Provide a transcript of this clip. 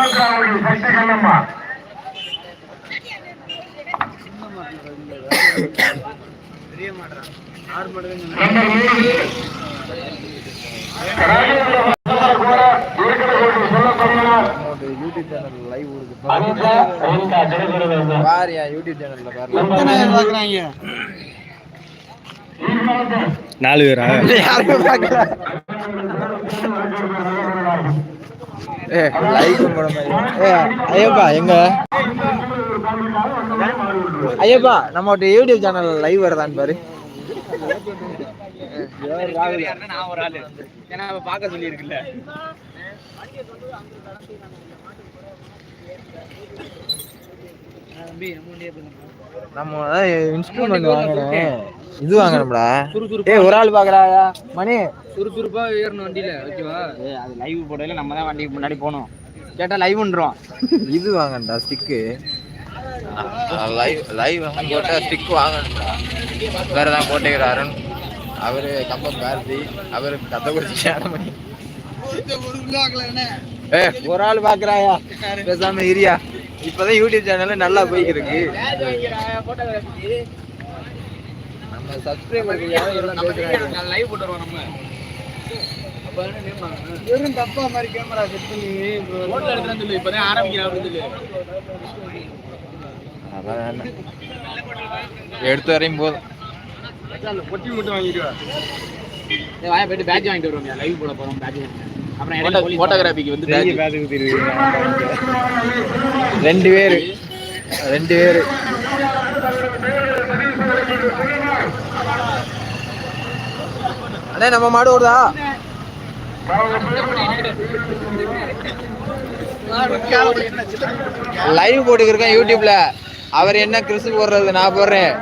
கொடக்காவடி சக்தி கண்ணம்மா நாலு பேரா? யாருமே ஏ லைக் போட மாதிரி. ஏ ஐயப்பா எங்க? ஐயப்பா நம்ம யூடியூப் சேனல் லைவ் வருதான்னு பாரு. நான் ஒரு ஆளு ஏன்னா அவ பார்க்க சொல்லியிருக்குல்ல நம்ம இன்ஸ்ட்ருமெண்ட் வாங்கணும் இது வாங்கணும்டா. ஏ ஒரு ஆள் பாக்குறாயா? மணி. சுறுசுறுப்பா ஏறணும் வண்டியில ஓகேவா? ஏ அது லைவ் போடையில நம்ம தான் வண்டிக்கு முன்னாடி போகணும். கேட்டா லைவ்ன்றோம் இது வாங்கண்டா ஸ்டிக்கு லைவ் லைவ் போட்டா ஸ்டிக் வாங்கணும்டா. வேற தான் போட்டுக்கிற அருண். அவரு கம்பம் கார்த்தி அவரு கதை குறிச்சு மணி. ஏ ஒரு ஆள் பாக்குறாயா? பேசாம இரியா. இப்பதான் யூடியூப் சேனல்ல நல்லா போய்க்கு எல்லாம் பேசுறாங்க. லைவ் போட்டு வருவோம் நம்ம. வெறும் தப்பா மாதிரி கேமரா செட் பண்ணி எடுத்துன்னு சொல்லு இப்பதான் ஆரம்பிக்கிறேன் அப்படின்னு சொல்லு. அதான் எடுத்து வரையும் போதும். பொட்டி மட்டும் வாங்கிடுவா வாயா போயிட்டு பேட்ச் வாங்கிட்டு வருவோம் லைவ் போட போறோம் பேட்ச் அப்புறம் போட்டோகிராஃபிக்கு வந்து ரெண்டு பேரு. ரெண்டு பேரு. அண்ணே நம்ம மாடு ஓடுதா? லைவ் போட்டுக்கிருக்கேன் யூடியூப்ல. அவர் என்ன கிறிஸ்து போடுறது நான் போடுறேன்.